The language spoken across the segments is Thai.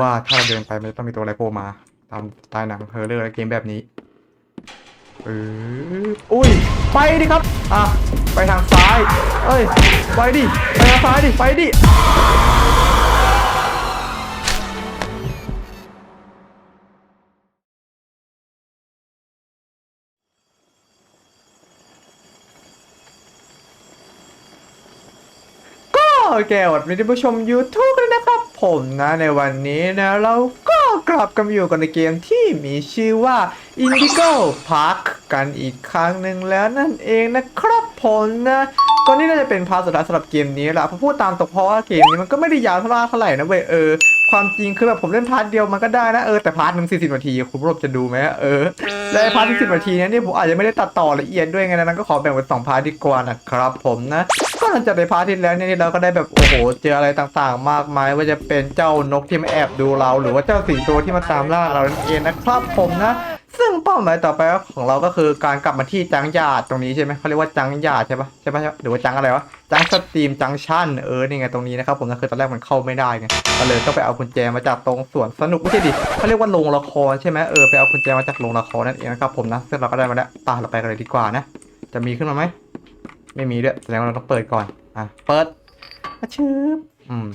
ว่าถ้าเราเดินไปมันต้องมีตัวอะไรโผล่มา ตามตล์หนังเฮอร์เรอร์และเกมแบบนี้เอออุ้ย ไปดิครับ อะ ไปทางซ้าย เอ้ย ไปดิ ไปทางซ้ายดิ ไปดิ ก็แกวดมีท่านผู้ชม YouTube ด้วยนะครับ ผมนะในวันนี้นะเราก็กลับกันอยู่กันในเกมที่มีชื่อว่า Indigo Park กันอีกครั้งหนึ่งแล้วนั่นเองนะครับผมนะก็นี่น่าจะเป็นพาร์ทสุดท้ายสำหรับเกมนี้แหละเพราะพูดตามตรงเพราะว่าเกมนี้มันก็ไม่ได้ยาวเท่าไหร่เท่าไหร่นะเว้ยเออ ความจริงคือแบบผมเล่นพาร์ทเดียวมันก็ได้นะเออแต่พาร์ทหนึ่งสี่สิบนาที คุณผู้ชมจะดูไหมเออและไอ้พาร์ทที่สิบนาทีเนี้นี่ผมอาจจะไม่ได้ตัดต่อละเอียดด้วยไงนะนั้นก็ขอแบ่งเป็นสองพาร์ทดีกว่านะครับผมนะก็หลังจากในพาร์ทที่แล้วเนี่ยเราก็ได้แบบโอ้โหเจออะไรต่างๆ มากมายว่าจะเป็นเจ้านกที่มาแอบดูเรา หรือว่าเจ้าสิงโตที่มาตามล่าเรานั่นเองนะครับผมนะซึ่ง เป้าหมายต่อไปของเราก็คือการกลับมาที่จังหยาดตรงนี้ใช่ไหมเขาเรียกว่าจังหยาดใช่ปะใช่ปะหรือว่าจังอะไรวะจังสตรีมจังชั่นเออนี่ไงตรงนี้นะครับผมนะคือตอนแรกมันเข้าไม่ได้ไงก็เลยต้องไปเอากุญแจมาจากตรงสวนสนุกไม่ใช่ดิเขาเรียกว่าโรงละครใช่ไหมเออไปเอากุญแจมาจากโรงละครนั่นเองนะครับผมนะซึ่งเราก็ได้มาแล้วตาเราไปกันเลยดีกว่านะ จะมีขึ้นมาไหมไม่มีด้วยแสดงว่าเราต้องเปิดก่อนอะเปิดอะชืบอืม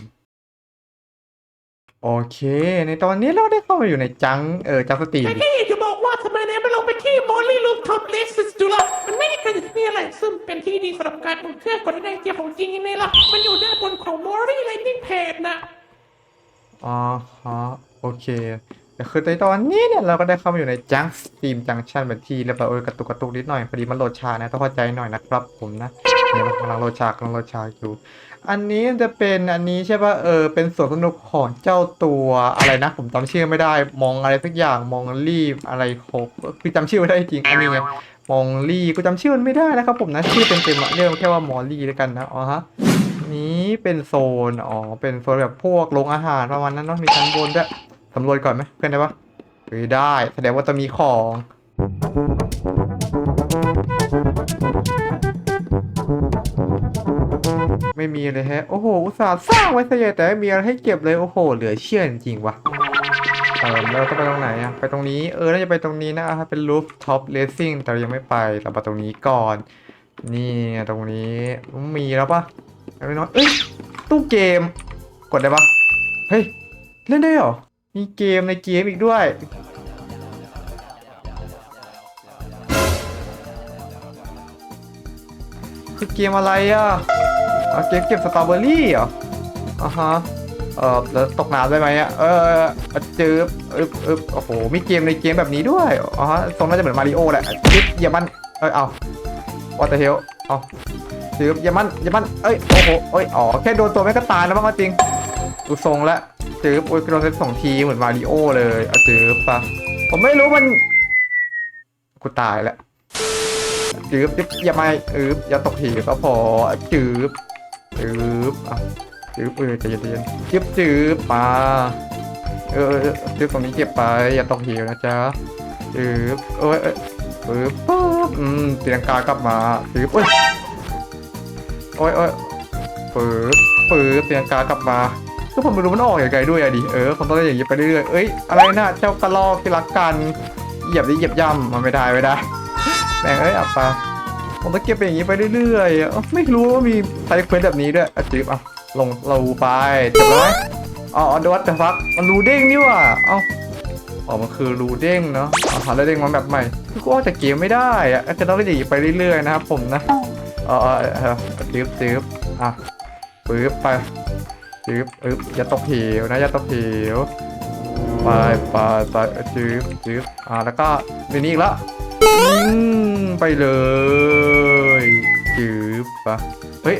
โอเค ในตอนนี้เราได้เข้ามาอยู่ในจังเออจังสตรีม ไอ้ที่จะบอกว่าเนี่ยมันลงไปที่มอลลี่ลูกท็อปเลสดูล่ะมันไม่ได้เกิดจากที่อะไร ซึ่งเป็นที่ดีสำหรับการอุ่นเครื่องกดแรงเกียร์ของจริงยังไงล่ะ มันอยู่ด้านบนของมอลลี่ไลนิ่งเพจนะอ๋อฮะโอเค แต่คือในตอนนี้เนี่ยเราก็ได้เข้ามาอยู่ในจังสตรีมจังชันเป็นที่เรียบร้อยเออกระตุกกระตุกนิดหน่อยพอดีมันโหลดช้านะต้องเข้าใจหน่อยนะครับผมนะเนี่ยมันกำลังโหลดช้ากำลังโหลดช้าอยู่อันนี้จะเป็นอันนี้ใช่ป่ะเออเป็นสวนสนุกของเจ้าตัวอะไรนะ ผมจำชื่อไม่ได้ มองอะไรสักอย่างมองรีบอะไรโคกคือจำชื่อไม่ได้จริงอันนี้ไงมองลี่กูจำชื่อมันไม่ได้นะครับผมนะชื่อเต็มๆอะเรียกแค่ว่ามอลลี่แล้วกันนะอ๋อฮะนี้เป็นโซนอ๋อเป็นโซนแบบพวกโรงอาหารประมาณนั้นเนาะมีชั้นบนด้วย สำรวจก่อนไหมเพื่อนได้ปะเฮ้ยได้ แสดงว่าจะมีของไม่มีเลยฮะ โอ้โห อุตส่าห์สร้างไว้ซะเยอะแต่ไม่มีอะไรให้เก็บเลย โอ้โห เหลือเชื่อจริงๆว่ะ เออแล้วต้องไปตรงไหนอะไปตรงนี้ เออ น่าจะไปตรงนี้นะเป็น roof top racing แต่ยังไม่ไป เราไปตรงนี้ก่อน นี่ตรงนี้ มีแล้วปะไม่น้อยเอ้ย ตู้เกม กดได้ปะเฮ้ย เล่นได้เหรอ มีเกมในเกมอีกด้วย คือเกมอะไรอะอ๋อเกมเก็บสตรอเบอรี่เหรออ่าฮะ เออแล้วตกน้ำได้ไหมอะ เออจืบอึบอึบโอ้โห มีเกมในเกมแบบนี้ด้วยอ๋อฮะทรงน่าจะเหมือนมาริโอแหละจิ๊บอย่ามัน เอ้ยเอาวอเตอร์เฮลเอาจืบอย่ามันอย่ามัน เอ้ย โอ้โห เอ้ย อ๋อ แค่โดนตัวแม่ก็ตายแล้วบ้างจริงดูทรงแล้ว จืบโอ้ยโดนเซตสองทีเหมือนมาริโอเลยเอาจืบปะผมไม่รู้มัน กูตายแล้วจืบจืบอย่าไม่อืบอย่าตกหีก็พอจืบจืบอะจืบเออใจเย็นๆจืบจืบมาเออเออเออจืบตรงนี้เก็บไป อย่าตกหีนะจ๊ะจืบเอ้ยเอ้ยปึ๊บปึ๊บอืมตีลังกากลับมาจืบเอ้ยโอ้ยโอ้ยปึ๊บปึ๊บตีลังกากลับมา ก็ผมไม่รู้มันออกอย่างไรด้วยอะดิเออผมต้องเล่นอย่างนี้ไปเรื่อยๆเอ้ยอะไรนะเจ้ากระลอกที่รักกันเหยียบดิเหยียบย่ำมันไม่ได้ไม่ได้แม่งเอ้ยอับปะผมต้องเก็บไปอย่างนี้ไปเรื่อยๆอะไม่รู้ว่ามีไซเควสแบบนี้ด้วยอะจิ๊บอะลงเราไปจบแล้วไหมอ๋อดวัดแต่ฟักมันรูเด้งนี่ว่ะเอ้าอ๋อมันคือรูเด้งเนาะอ๋อหาแล้วเด้งมาแบบใหม่คือกูออกจากเกมไม่ได้อะจะต้องเล่นอย่างนี้ไปเรื่อยๆนะครับผมนะอ๋อเออเออจิ๊บจิ๊บอะปึ๊บไป จิ๊บอึ๊บอย่าตกเหวนะอย่าตกเหวไปไปไปจิ๊บจิ๊บอะแล้วก็มีนี่อีกแล้วอืมไปเลยจืบปะเฮ้ย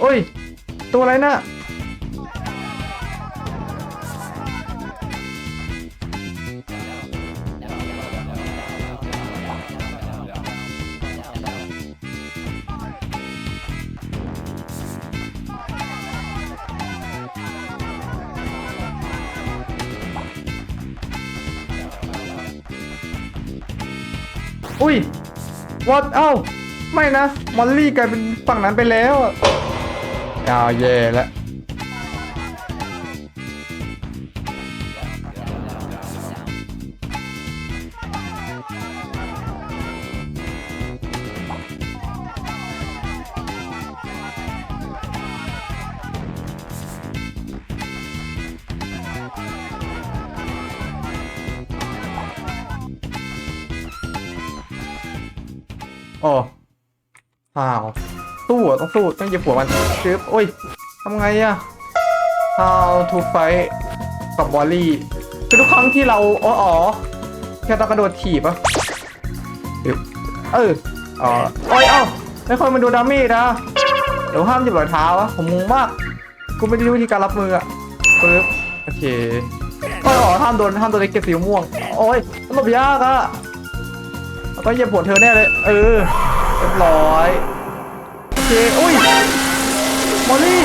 โอ้ย ตัวอะไรน่ะ วัดเอ้า ไม่นะ มอลลี่กลายเป็นฝั่งนั้นไปแล้วอะอ้าวแย่แล้ว ต้องสู้ต้องเหยียบหัวมันซึบโอ้ยทำไงอะ How to fight กับบอลลี่คือทุกครั้งที่เราอ๋ออ๋อแค่ต้องกระโดดถีบอะซึบเอออ๋อโอ้ยเอ้าไม่ค่อยมาดูดามี่นะเดี๋ยวห้ามเหยียบรอยเท้าอะผมงงมากกูไม่ได้รู้วิธีการรับมืออะปึ๊บโอเคโอ้ยอ๋อห้ามโดนห้ามโดนไอ้เก็บสีม่วง โอ้ยมันหลบยากอะแล้วก็เหยียบหัวเธอแน่เลย เออเรียบร้อยโอ เคอุ้ยมอลลี่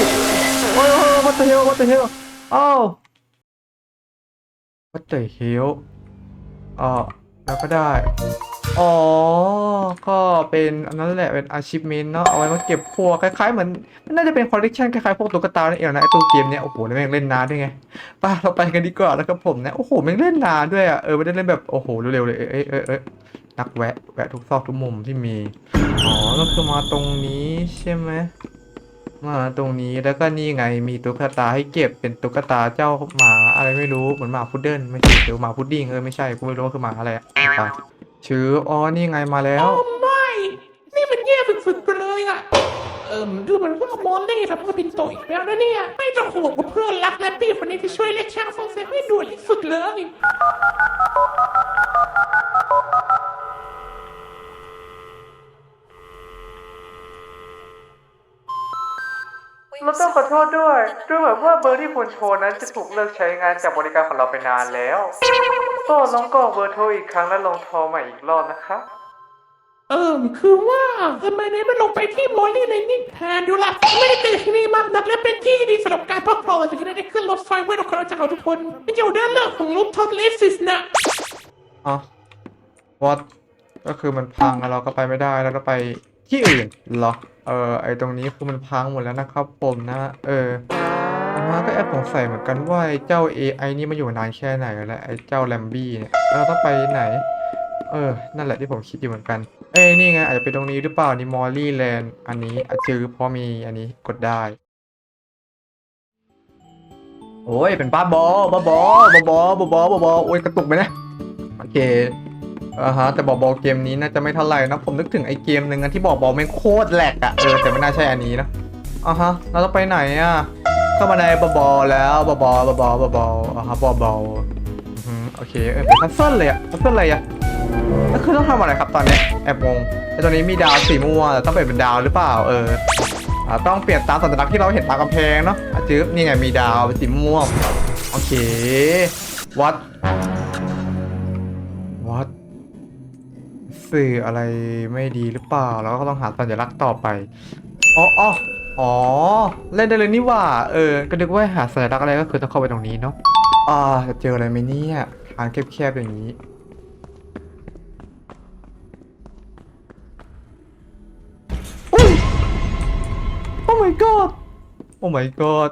โอ้ยโอ้ยวัตเตอร์เฮลวัตเตอร์เฮลอ้าววัตเตอร์เฮลอ๋อแล้วก็ได้ อ๋อ ก็เป็นอันนั้นแหละ เป็น achievement เนาะ เอาไว้มาเก็บพวกคล้ายๆเหมือน มันน่าจะเป็น collection คล้ายๆพวกตุ๊กตาเนี่ยเองนะไอตัวเกมเนี้ย โอ้โหแล้วแม่งเล่นนานด้วยไงไป่ะเราไปกันดีกว่าแล้วครับผมนะ โอ้โหแม่งเล่นนานด้วยอะ เออไม่ได้เล่นแบบ โอ้โห เร็วๆเลย เอ้ยเอ้ยเอ้ย นักแวะ แวะทุกซอกทุกมุมที่มี อ๋อก็คือมาตรงนี้ใช่ไหมมาตรงนี้แล้วก็นี่ไงมีตุ๊กตาให้เก็บเป็นตุ๊กตาเจ้าหมาอะไรไม่รู้เหมือนหมาพุดเดิ้ลไม่ใช่เดี๋ยวหมาพุดดิ้งเออไม่ใช่กูไม่รู้ว่าคือหมาอะไรอะไปชื่ออ๋อนี่ไงมาแล้วโอ้ไม่นี่มันแย่สุดๆไปเลยอะเอิ่มดูเหมือนว่ามอลลี่ทำให้เป็นโตอีกแล้วนะเนี่ยไม่ต้องห่วงเพื่อนรักและพี่คนนี้ที่ช่วยเรียกช่างซ่อมแซมให้ด่วนที่สุดเลย เราต้องขอโทษด้วยดูเหมือนว่าเบอร์ที่คุณโชว์นั้นจะถูกเลิกใช้งานจากบริการของเราไปนานแล้วก็ลองกรอกเบอร์โทรอีกครั้งแล้วลองโทรใหม่อีกรอบนะคะ เอิ่มคือว่าทำไมนายไม่ลงไปที่มอลลี่ในนิ่งแทนดูล่ะ ไม่ได้เป็นที่นี่มากนักและเป็นที่ดีสำหรับการพักผ่อนจะได้ขึ้นรถไฟไว้ทุกคนจากเราทุกคนมันอยู่ด้านล่างของรูปท็อปเลสซิสนะอ๋อวัดก็คือมันพังแล้วเราก็ไปไม่ได้แล้วก็ไปที่อื่นเหรอ เออไอตรงนี้คือมันพังหมดแล้วนะครับผมนะ เออมาก็แอบสงสัยเหมือนกันว่าไอ้เจ้า AI นี่มาอยู่นานแค่ไหนแล้วไอ้เจ้าแลมบี้เนี่ยเราต้องไปไหน เออ นั่นแหละที่ผมคิดอยู่เหมือนกัน เอ้นี่ไงอาจจะเป็นตรงนี้หรือเปล่านี่มอลลี่แลนด์อันนี้อาจจือพราะมีอันนี้กดได้ โอ้ยเป็นบ้าบอบ้าบอบ้าบอบ้าบอบ้าบอโอ้ยกระตุกไปนะโอเค อ่าฮะแต่บอกบอลเกมนี้น่าจะไม่เท่าไหร่นะผมนึกถึงไอ้เกมหนึ่งอันที่บอกบอลแม่งโคตรแหลกอะเออแต่ไม่น่าใช่อันนี้นะอ่าฮะเราต้องไปไหนอะเข้ามาในบอบอแล้วบอบอบอบอบอบออ่าฮะบอบออือฮึโอเคเออเป็นคัสเซิลเลยอะคัสเซิลอะไรอะแล้วคือต้องทำอะไรครับตอนนี้แอบงงไอ้ตอนนี้มีดาวสีม่วงแต่ต้องเปลี่ยนเป็นดาวหรือเปล่าเอออต้องเปลี่ยนตามสัญลักษณ์ที่เราเห็นตามกำแพงเนาะจื๊บนี่ไงมีดาวเป็นสีม่วงโอเควัด สื่ออะไรไม่ดีหรือเปล่า แล้วก็ต้องหาสัญลักษณ์ต่อไป อ๋ออ๋ออ๋อ เล่นได้เลยนี่หว่า เออ ก็นึกว่าหาสัญลักษณ์อะไรก็คือต้องเข้าไปตรงนี้เนาะ อ่า จะเจออะไรไหมเนี่ยทางแคบๆอย่างนี้ อุ้ย โอ้ my god โอ้ my god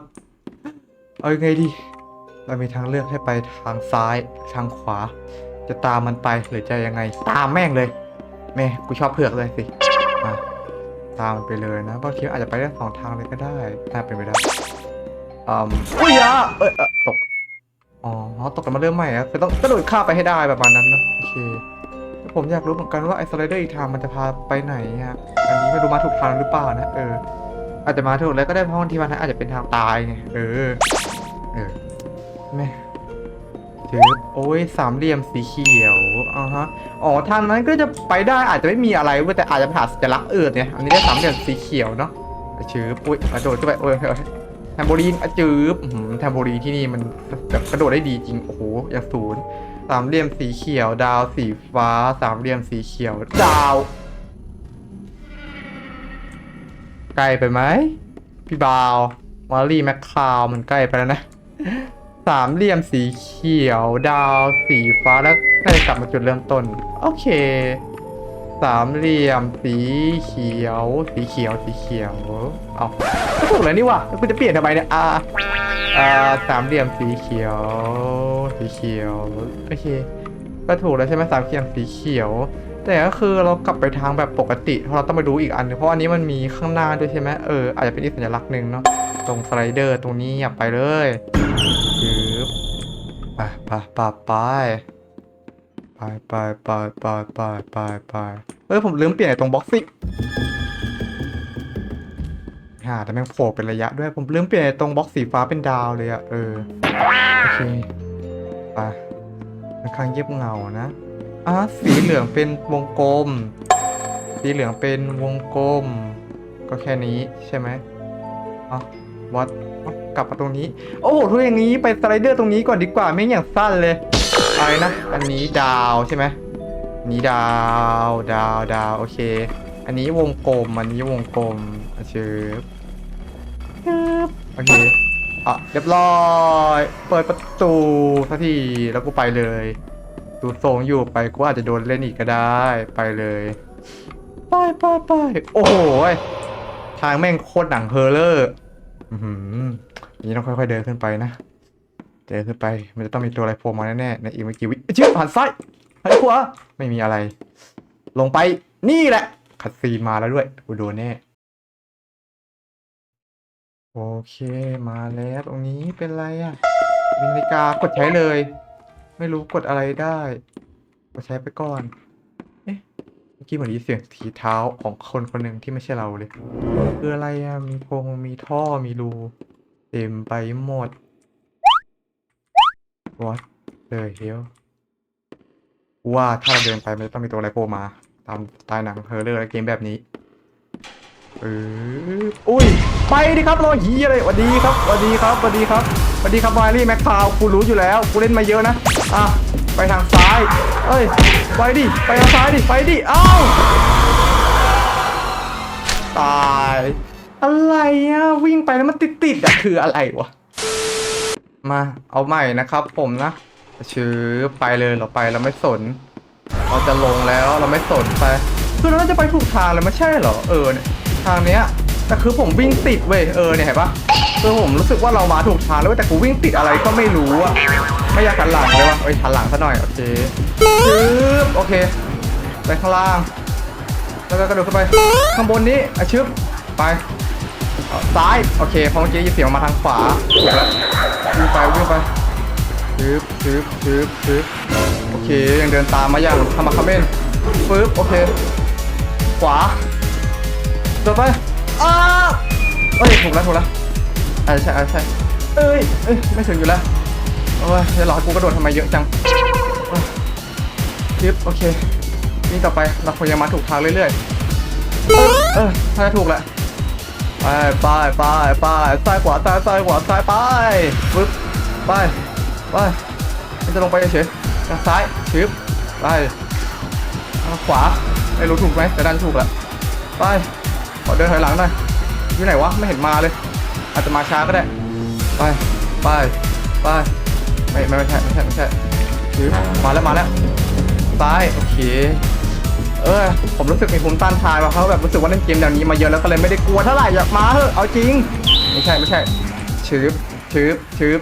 เอายังไงดี เรามีทางเลือกให้ไปทางซ้าย ทางขวา จะตามมันไปหรือจะยังไง ตามแม่งเลย แม่กูชอบเผือกเลยสิมาตามมันไปเลยนะบางทีอาจจะไปได้สองทางเลยก็ได้น่าเป็นไปได้อืมอุ้ยอะเอยเอยตกอ๋อตกกันมาเริ่มใหม่อะคือต้องกระโดดข้ามไปให้ได้ประมาณนั้นเนะโอเคผมอยากรู้เหมือนกันว่าไอ้สไลเดอร์อีกทางมันจะพาไปไหนอะอันนี้ไม่รู้มาถูกทางหรือเปล่านะเออ อาจจะมาถูกแล้วก็ได้เพราะบางทีมันอาจจะเป็นทางตายไงเออเออแม่ถือโอ้ยสามเหลี่ยมสีเขียว อ่าฮะ อ๋อ ทางนั้นก็จะไปได้อาจจะไม่มีอะไรเว้ยแต่อาจจะผ่านสัญลักษณ์อื่นเนี่ย อันนี้ได้สามเหลี่ยมสีเขียวเนาะชืบอุ้ยกระโดดขึ้นไปโอ้ยแทมโบลีนอจืบอื้อหือแทมโบลีนที่นี่มันแบบกระโดดได้ดีจริง โอ้โห อย่างศูนย์สามเหลี่ยมสีเขียว ดาวสีฟ้า สามเหลี่ยมสีเขียว ดาวไกลไปไหม พี่บาวมารีแมคคาวมันใกล้ไปแล้วนะ สามเหลี่ยมสีเขียว ดาวสีฟ้าแล้ว ก็จะกลับมาจุดเริ่มต้น โอเค สามเหลี่ยม สีเขียว สีเขียว สีเขียว เอาก็ถูกแล้วนี่ว่ะแล้วกูจะเปลี่ยนทำไมเนี่ย อ่า อ่า สามเหลี่ยม สีเขียว สีเขียว โอเค ก็ถูกแล้วใช่ไหมสามเหลี่ยม สีเขียว แต่ก็คือเรากลับไปทางแบบปกติ เพราะเราต้องไปดูอีกอันนึงเพราะอันนี้มันมีข้างหน้าด้วยใช่ไหมเออ อาจจะเป็นอีกสัญลักษณ์หนึ่งเนาะ ตรงสไลเดอร์ตรงนี้อย่าไปเลยยืบไปไปไปไป ไปไปไปไปไปไปไปเออผมลืมเปลี่ยนไอ้ตรงบ็อกซิ่งฮ่าแต่แม่งโผล่เป็นระยะด้วย ผมลืมเปลี่ยนไอ้ตรงบ็อกสีฟ้าเป็นดาวเลยอะเออ โอเคไปค่อนข้างเยียบเงานะอะสีเหลืองเป็นวงกลม สีเหลืองเป็นวงกลม ก็แค่นี้ใช่ไหมอะวัดกลับมาตรงนี้ โอ้โหทุกอย่างนี้ไปสไลเดอร์ตรงนี้ก่อนดีกว่าไม่อย่างสั้นเลย อะไรนะ อันนี้ดาวใช่ไหมนี้ดาวดาวดาวโอเค อันนี้วงกลม อันนี้วงกลมชืบชืบโอเคอะเรียบร้อย เปิดประตูสักทีแล้วกูไปเลยดูทรงอยู่ไปกูอาจจะโดนเล่นอีกก็ได้ไปเลยไปไปไปโอ้โหทางแม่งโคตรหนังเฮอร์เลอร์อือหือนี่ต้องค่อยๆเดินขึ้นไปนะ เดินขึ้นไป มันจะต้องมีตัวอะไรโผล่มาแน่ๆในอีกไม่กี่วิเชื่อหันซ้ายหันขวาไม่มีอะไร ลงไปนี่แหละคัดซีนมาแล้วด้วยกูโดนแน่โอเคมาแล้วตรงนี้เป็นไรอะมีนาฬิกากดใช้เลย ไม่รู้กดอะไรได้กดใช้ไปก่อนเอ๊ะเมื่อกี้เหมือนได้เสียงถีเท้าของคนคนหนึ่งที่ไม่ใช่เราเลยคืออะไรอะมีโพงมีท่อมีรูเต็มไปหมด What the hell ว่าถ้าเราเดินไปมันจะต้องมีตัวอะไรโผล่มา ตามสไตล์หนังเฮอร์เรอร์และเกมแบบนี้เอออุ้ย ไปดิครับรอหีอะไรสวัสดีครับสวัสดีครับสวัสดีครับสวัสดีครับไวรี่แม็กคาวกูรู้อยู่แล้วกูเล่นมาเยอะนะ อะ ไปทางซ้าย เอ้ย ไปดิ ไปทางซ้ายดิ ไปดิ เอ้า ตาย อะไรอะ วิ่งไปแล้วมันติดติดอะ คืออะไรวะ มาเอาใหม่นะครับ ผมนะชื้อไปเลยเราไปเราไม่สน เราจะลงแล้วเราไม่สนไปคือเราจะไปถูกทางเลยไม่ใช่เหรอเออเนี่ยทางเนี้ยแต่คือผมวิ่งติดเว้ยเออเนี่ยเห็นปะคือผมรู้สึกว่าเรามาถูกทางแล้วแต่กูวิ่งติดอะไรก็ไม่รู้อะไม่อยากหันหลังเลยวะเอ้ยหันหลังซะหน่อยโอเคชื้อโอเคไปข้างล่างแล้วก็กระโดดขึ้นไปข้างบนนี้อะชึบไป ซ้าย โอเคเพราะเมื่อกี้ยินเสียงมาทางขวาถูกแล้ววิ่งไปวิ่งไปชึบชึบชึบชึบโอเค ยังเดินตามมาอย่างทำมาคาเมนปึ๊บ โอเค ขวาเดินไปอ้าเอ้ย ถูกแล้ว ถูกแล้วอ่ใช่อ่าใช่เอ้ยเอ้ย ไม่ถึงอยู่แล้ว โอ้ยเดี๋ยวรอกูกระโดดทำไมเยอะจังเอ้ยชึบโอเค นี่ต่อไป เราคงยังมาถูกทางเรื่อยๆ เออถ้าจะถูกแหละ ไปไปไปไปซ้ายขวาซ้ายซ้ายขวาซ้ายไปปึ๊บไปไปมันจะลงไปเฉยทางซ้ายชึบไปทางขวาไม่รู้ถูกไหมแต่ดันถูกแหละไปขอเดินถอยหลังหน่อยอยู่ไหนวะไม่เห็นมาเลย อาจจะมาช้าก็ได้ ไปไปไปไม่ไม่ไม่ใช่ไม่ใช่ไม่ใช่ชึบมาแล้วมาแล้วซ้ายโอเค เออผมรู้สึกมีภูมิต้านทานมาเขาแบบรู้สึกว่าเล่นเกมแนวนี้มาเยอะแล้วก็เลยไม่ได้กลัวเท่าไหร่อยากมาเถอะเอาจริง ไม่ใช่ไม่ใช่ชืบชืบชืบ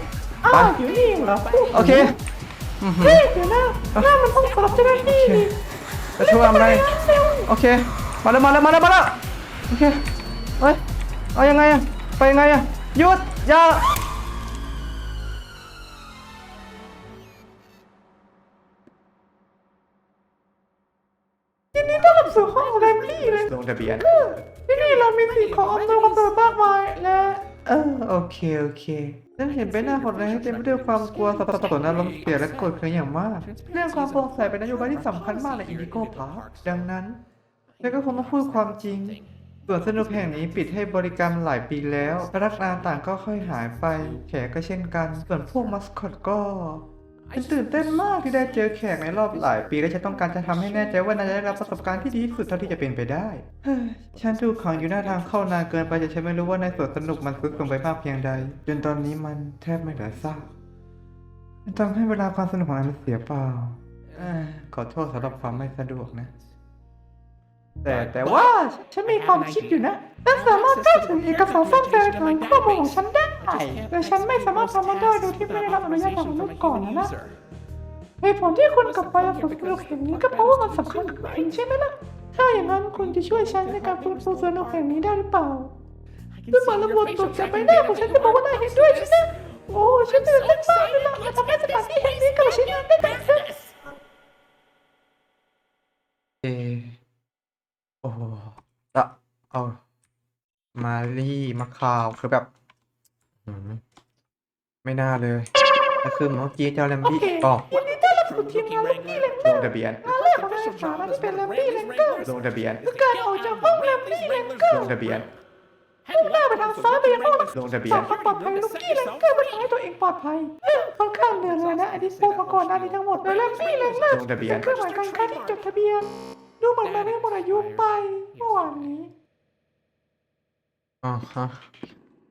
ไปอ้าวอยู่นี่เหรอโอเคอื้อหือเฮ้ยเดี๋ยวนะหน้ามันต้องสลับเจ้าหน้าที่ดิจะช่วยทำอะไรโอเค มาแล้วมาแล้วมาแล้วมาแล้วโอเคเฮ้ยเอายังไงอะไปยังไงอะหยุดอย่า ทะเบียน ที่นี่เรามีสิ่งของอำนวยความสะดวกมากมายและเออโอเคโอเคฉันเห็นใบหน้าคนร้ายเต็มไปด้วยความกลัวสับสนอารมณ์เสียและโกรธเคืองอย่างมาก เรื่องความโปร่งใสเป็นนโยบายที่สำคัญมากในอินดิโก้พาร์คดังนั้นฉันก็คงต้องพูดความจริงส่วนสนุกแห่งนี้ปิดให้บริการหลายปีแล้วพนักงานต่างก็ค่อยหายไป แขกก็เช่นกัน ส่วนพวกมัสคอตก็ ฉันตื่นเต้นมากที่ได้เจอแขกในรอบหลายปีและฉันต้องการจะทำให้แน่ใจว่านายจะได้รับประสบการณ์ที่ดีที่สุดเท่าที่จะเป็นไปได้ เฮ้ยฉันถูกขังอยู่หน้าทางเข้านานเกินไปจนฉันไม่รู้ว่าในสวนสนุกมันซุดลงไปมากเพียงใด จนตอนนี้มันแทบไม่เหลือซากมันทำให้เวลาความสนุกของนายมันเสียเปล่าเอ้ยขอโทษสำหรับความไม่สะดวกนะ แต่แต่ว่า ฉันมีความคิดอยู่นะฉันสามารถเข้าถึงเอกสารซ่อมแซมฐานข้อมูลของฉันได้ แต่ฉันไม่สามารถทำมันได้โดยที่ไม่ได้รับอนุญาตจากมนุษย์ก่อนนะนะเหตุผลที่คุณกลับไปฝึกสนุกแห่งนี้ก็เพราะว่ามันสำคัญกับคุณใช่ไหมล่ะ ถ้าอย่างนั้นคุณจะช่วยฉันในการฟื้นฟูสนุกแห่งนี้ได้หรือเปล่าด้วยบาระบนตรวจจับใบหน้าของฉันจะบอกว่านายเห็นด้วยใช่ไหมโอ้ฉันตื่นเต้นมากเลยล่ะมาทำให้สถานที่แห่งนี้กลับมาใช้งานได้ไหมเออโอ้ละเอามารี่มาข่าวคือแบบ ไม่น่าเลยก็คือเมื่อกี้เจ้าแลมบี้อ๋อยินดีต้อนรับสู่ทีมงานลักกี้เลนเกลอร์งทะเบียนงานแรกของนักศึกษาที่เป็นแลมบี้เลนเกอร์ลงทะเบียนคือการออกจากห้องแลมบี้เลนเกอลร์งทะเบียนมุ่งหน้าไปทางซ้ายไปยังห้องรักลงทะเบียษานความปลอดภัยลูกกี้เลนเกอร์เพื่อทำให้ตัวเองปลอดภัยเรื่องค่อนข้างเหนื่อยเลยนะอันนี้พูดมาก่อนหน้านี้ทั้งหมดเลยแลมบี้เลนเกอร์ลงทะเบียนเป็นเครื่องหมายการค้าที่จดทะเบียน ดูเหมือนมันไม่หมดอายุไปเมื่อวานนี้อ๋อฮะ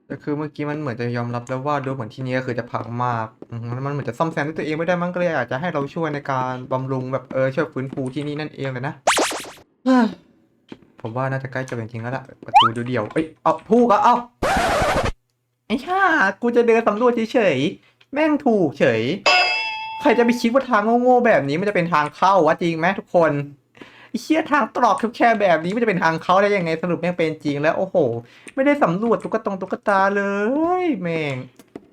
แต่คือเมื่อกี้มันเหมือนจะยอมรับแล้วว่าดูเหมือนที่นี้ก็คือจะพังมากอืมมันมันเหมือนจะซ่อมแซมด้วยตัวเองไม่ได้มั้งก็เลยอยากจะให้เราช่วยในการบำรุงแบบเออช่วยฟื้นฟูที่นี่นั่นเองเลยนะเฮ้ยผมว่าน่าจะใกล้จะเป็นจริงแล้วล่ะประตูดูเดี่ยวเอ้ยเอาถูกอะเอาไอ้ห่ากูจะเดินสำรวจเฉยๆแม่งถูกเฉย ใครจะไปคิดว่าทางโง่ๆแบบนี้มันจะเป็นทางเข้าวะจริงไหมทุกคน เชี่ยทางตรอกแคบๆแบบนี้มันจะเป็นทางเขาได้ยังไงสรุปแม่งเป็นจริงแล้วโอ้โห ไม่ได้สำรวจตุ๊กตงตุ๊กตาเลยแม่ง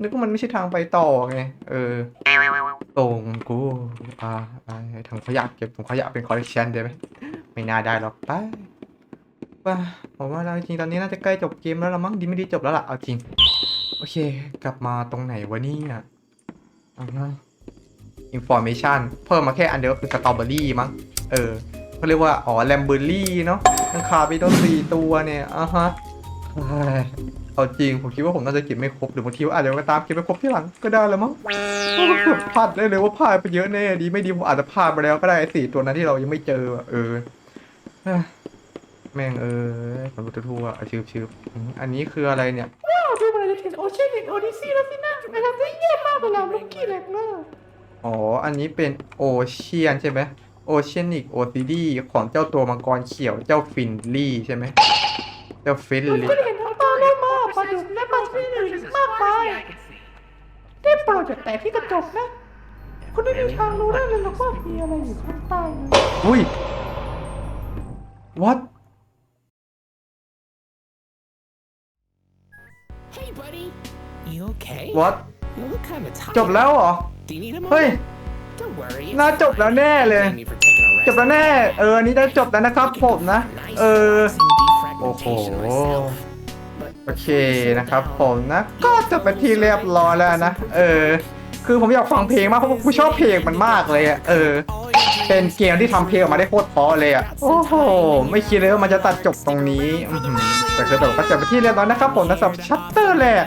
นึกว่ามันไม่ใช่ทางไปต่อไงเออตรงกูอ่าไอ้ถังขยะเก็บถุงขยะเป็นคอลเลคชันได้ไหมไม่น่าได้หรอกไปไปผมว่าเราจริงตอนนี้น่าจะใกล้จบเกมแล้วละมั้งดีไม่ดีจบแล้วล่ะเอาจริง โอเค กลับมาตรงไหนวะนี่ยอ่าฮะอินฟอร์เมชันเพิ่มมาแค่อันเดียวคือสตรอเบอรี่มั้งเออ เขาเรียกว่า อ๋อแลมเบอรี่เนาะยังขาดไปตัวสี่ตัวเนี่ยอะฮะเฮ้ยเอาจริงผมคิดว่าผมน่าจะเก็บไม่ครบหรือบางทีว่าอาจจะก็ตามเก็บไม่ครบที่หลังก็ได้แล้วมั้งเพราะมันเกือบพลาดได้เลยว่าพลาดไปเยอะแน่ดีไม่ดีผมอาจจะพลาดไปแล้วก็ได้ไอ้สี่ตัวนั้นที่เรายังไม่เจออะเออเฮ้ยแม่งเออมันบุตรทั่วๆชืบชืบอืมอันนี้คืออะไรเนี่ยว้าวดูเหมือนจะถึงโอเชียนโอดิซีแล้วสินะไปทำได้เยี่ยมมากเลยล่ะลูกกี้เลนเกอร์อ๋อ อันนี้เป็นโอเชียนใช่ไหม โอเชียนิกโอซิดี้ของเจ้าตัวมังกรเขียวเจ้าฟินลี่ใช่ไหมเจ้าฟินลี่ก็ได้เห็นทั้งปลาและมาปลาดุกและปลาที่อื่นอีกมากมายได้โปรดอย่าแตะที่กระจกนะ คุณไม่มีทางรู้ได้เลยหรอกว่ามีอะไรอยู่ข้างใต้อุ้ย what Hey, buddy. You okay? what จบแล้วเหรอเฮ้ย น่าจบแล้วแน่เลย Thank you for taking a rest. จบแล้วแน่ เอออันนี้ได้จบแล้วนะครับผมนะ เออ Relaxing โอ้โห defragmentation myself. But โอเคนะครับผมนะ ก็จบไปนที่เรียบร้อยแล้วนะ เออ คือผมอยากฟังเพลงมากเพราะกูชอบเพลงมันมากเลยอะเออ เป็นเกมที่ทำเพลงออกมาได้โคตรเพราะเลยอะ โอ้โห ไม่คิดเลยว่ามันจะตัดจบตรงนี้อื้อหือแต่คือแบบก็จบไปที่เรียบร้อยนะครับผมสำหรับชัตเตอร์แหละ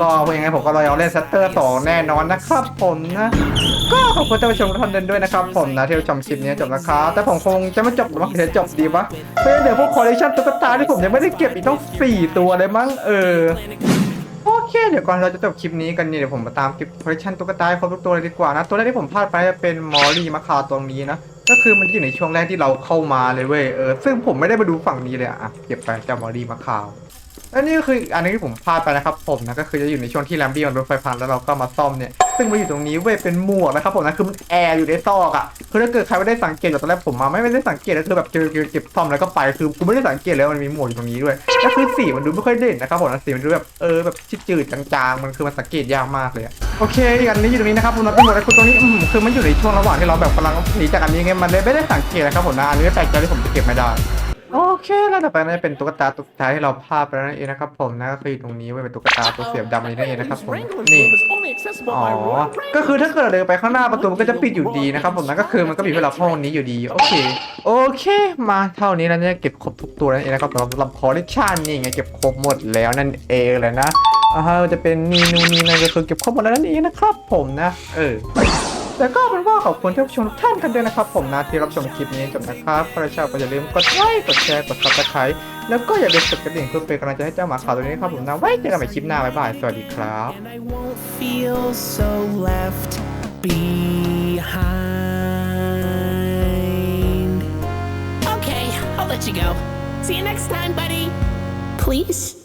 ก็ยังไงผมก็รอเอาเล่นชัตเตอร์สองแน่นอนนะครับผมนะ ก็ขอบคุณท่านผู้ชมทุกท่านด้วยนะครับผมนะที่รับชมคลิปนี้จบนะครับแต่ผมคงจะไม่จบหรอกเดี๋ยวจบดีวะเพราะเดี๋ยวพวกคอลเลคชันตุ๊กตาที่ผมยังไม่ได้เก็บอีกต้องสี่ตัวเลยมั้งเออ เค เดี๋ยวก่อนเราจะจบคลิปนี้กันเนี่ยเดี๋ยวผมมาตามคลิปคอลเลคชันตุ๊กตาให้ครบทุกตัวเลยดีกว่านะ ตัวแรกที่ผมพลาดไปจะเป็นมอลลี่มะคาตรงนี้นะ ก็คือมันอยู่ในช่วงแรกที่เราเข้ามาเลยเว้ย เออ ซึ่งผมไม่ได้มาดูฝั่งนี้เลยอะเก็บไปจากมอลลี่มะคาว และนี่ก็คืออีกอันนึงที่ผมพลาดไปนะครับผมนะก็คือจะอยู่ในช่วงที่แลมบี้มันรถไฟพังแล้วเราก็มาซ่อมเนี่ยซึ่งมันอยู่ตรงนี้เว้ยเป็นหมวกนะครับผมนะคือมันแอร์อยู่ในซอกอะคือถ้าเกิดใครไม่ได้สังเกตจากตอนแรกผมมาไม่ได้สังเกตแล้วคือแบบเจอเจอเก็บซ่อมแล้วก็ไปคือกูไม่ได้สังเกตเลยว่ามันมีหมวกอยู่ตรงนี้ด้วยแล้วคือสีมันดูไม่ค่อยเด่นนะครับผมนะสีมันดูแบบเออแบบจืดๆจางๆ มันคือมันสังเกตยากมากเลยโอเคอีกอันนี้อยู่ตรงนี้นะครับผมนับเป็นหมวกแล้วคือตรงนี้อืมคือมันอยู่ในช่วงระหว่างที่เราแบบกำลังหนีจากอันนี้ไงมันเลยไม่ได้สังเกตนะครับผมนะอันนี้แปลกใจที่ผมจะเก็บไม่ได้ โอเคแล้วต่อไปน่าจะเป็นตุ๊กตาตุ๊กตาที่เราพาดไปแล้วนั่นเองนะครับผมนะก็คือตรงนี้ไว้เป็นตุ๊กตาตัวเสียบดำนี้นั่นเองนะครับผมนี่อ๋อก็คือถ้าเกิดเราเดินไปข้างหน้าประตูมันก็จะปิดอยู่ดีนะครับผมนะก็คือมันก็มีเวลาห้องนี้อยู่ดีโอเคโอเคมาเท่านี้แล้วเนี่ยเก็บครบทุกตัวนั่นเองนะครับสำหรับสำหรับคอลเลคชันนี่ไงเก็บครบหมดแล้วนั่นเองเลยนะอ่าจะเป็นนีนูนีนั่นก็คือเก็บครบหมดแล้วนั่นเองนะครับผมนะเออ แต่ก็เป็นว่าขอบคุณที่รับชมทุกท่านกันด้วยนะครับ ผมนะที่รับชมคลิปนี้จบนะครับใครชอบก็อย่าลืมกดไลค์กดแชร์กดซับสไครต์แล้วก็อย่าลืมกดกระดิ่งเพื่อเป็นกำลังใจให้เจ้าหมาขาวตัวนี้นะครับผมนะไว้เจอกันใหม่คลิปหน้าบ๊ายบายสวัสดีครับ Okay, I'll let you go. See you next time, buddy. Please.